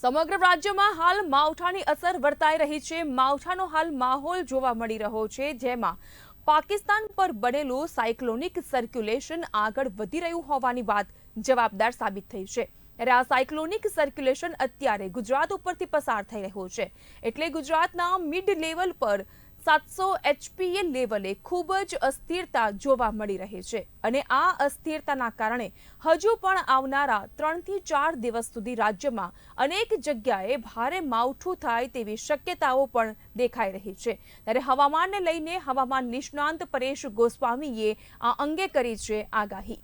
સમગ્ર રાજ્યમાં હાલ માવઠાની અસર વર્તાઈ રહી છે. માવઠાનો હાલ માહોલ જોવા મળી રહ્યો છે, જેમાં પાકિસ્તાન પર બનેલું સાયક્લોનિક સર્ક્યુલેશન આગળ વધી રહ્યું હોવાની વાત જવાબદાર સાબિત થઈ છે. ત્યારે આ સાયક્લોનિક સર્ક્યુલેશન અત્યારે ગુજરાત ઉપરથી પસાર થઈ રહ્યું છે. એટલે ગુજરાતના મિડ લેવલ પર સાતસો એચપીએ લેવલે ખૂબ જ અસ્થિરતા જોવા મળી રહી છે. અને આ અસ્થિરતાના કારણે હજુ પણ આવનારા ત્રણથી ચાર દિવસ સુધી રાજ્યમાં અનેક જગ્યાએ ભારે માવઠું થાય તેવી શક્યતાઓ પણ દેખાઈ રહી છે. ત્યારે હવામાનને લઈને હવામાન નિષ્ણાંત પરેશ ગોસ્વામીએ આ અંગે કરી છે આગાહી.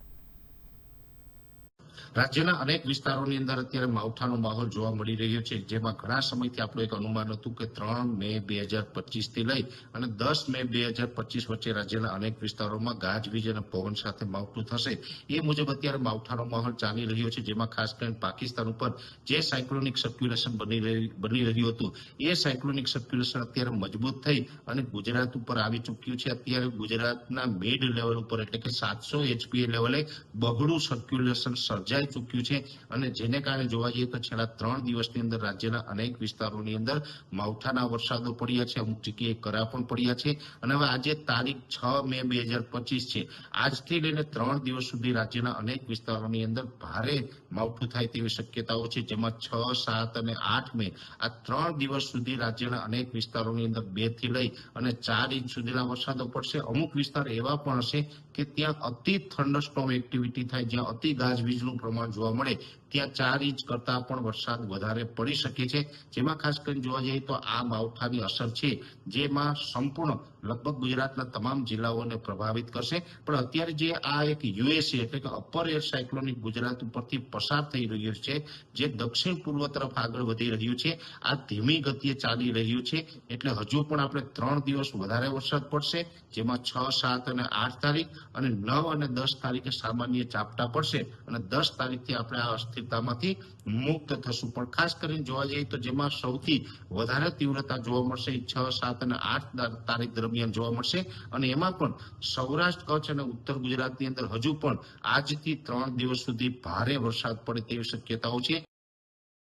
રાજ્યના અનેક વિસ્તારોની અંદર અત્યારે માવઠાનો માહોલ જોવા મળી રહ્યો છે, જેમાં ઘણા સમયથી આપણું એક અનુમાન હતું કે ત્રણ મે બે હજાર પચીસથી લઈ અને દસ મે બે હજાર પચીસ વચ્ચે રાજ્યના અનેક વિસ્તારોમાં ગાજવીજ અને પવન સાથે માવઠું થશે. એ મુજબ અત્યારે માવઠાનો માહોલ ચાલી રહ્યો છે, જેમાં ખાસ કરીને પાકિસ્તાન ઉપર જે સાયક્લોનિક સર્ક્યુલેશન બની બની રહ્યું હતું, એ સાયક્લોનિક સર્ક્યુલેશન અત્યારે મજબૂત થઈ અને ગુજરાત ઉપર આવી ચૂક્યું છે. અત્યારે ગુજરાતના મિડ લેવલ ઉપર એટલે કે સાતસો એચપીએ લેવલે બગડું સર્ક્યુલેશન સર્જાઈ ચૂક્યું છે અને જેને કારણે જોવા જઈએ તો છેલ્લા ત્રણ દિવસની અંદર રાજ્યના અનેક વિસ્તારોની અંદર માવઠાના વરસાદો પડ્યા છે, અમુક જગ્યાએ કરા પણ પડ્યા છે અને હવે આજે તારીખ છ મે બે હજાર પચીસ છે. આજથી લઈને ત્રણ દિવસ સુધી રાજ્યના અનેક વિસ્તારોની અંદર ભારે માવઠું થાય તેવી શક્યતાઓ છે. જેમાં છ, સાત અને આઠ મે આ ત્રણ દિવસ સુધી રાજ્યના અનેક વિસ્તારોની અંદર બેથી લઈ અને ચાર ઇંચ સુધીના વરસાદો પડશે. અમુક વિસ્તાર એવા પણ હશે કે ત્યાં અતિ થંડરસ્ટોમ એક્ટિવિટી થાય, જ્યાં અતિ ગાજવીજનું પ્રમાણ જોવા મળે ત્યાં ચાર ઇંચ કરતા પણ વરસાદ વધારે પડી શકે છે. જેમાં ખાસ કરીને જોવા જઈએ તો આ માવઠાની અસર છે, જેમાં સંપૂર્ણ લગભગ ગુજરાતના તમામ જિલ્લાઓને પ્રભાવિત કરશે. પણ અત્યારે જે આ એક યુએસએ એટલે કે અપર એર સાયક્લોનિક ગુજરાત ઉપરથી પસાર થઈ રહ્યું છે, જે દક્ષિણ પૂર્વ તરફ આગળ વધી રહ્યું છે, આ ધીમી ગતિએ ચાલી રહ્યું છે, એટલે હજુ પણ આપણે ત્રણ દિવસ વધારે વરસાદ પડશે, જેમાં છ, સાત અને આઠ તારીખ અને નવ અને દસ તારીખે સામાન્ય ઝાપટા પડશે અને દસ તારીખથી આપણે આ અસ્થિરતામાંથી મુક્ત થશું. પણ ખાસ કરીને જોવા જઈએ તો જેમાં સૌથી વધારે તીવ્રતા જોવા મળશે, છ, સાત અને આઠ તારીખ દરમિયાન જોવા મળશે. અને એમાં પણ સૌરાષ્ટ્ર, કચ્છ અને ઉત્તર ગુજરાતની અંદર હજુ પણ આજથી ત્રણ દિવસ સુધી ભારે વરસાદ પડે તેવી શક્યતાઓ છે.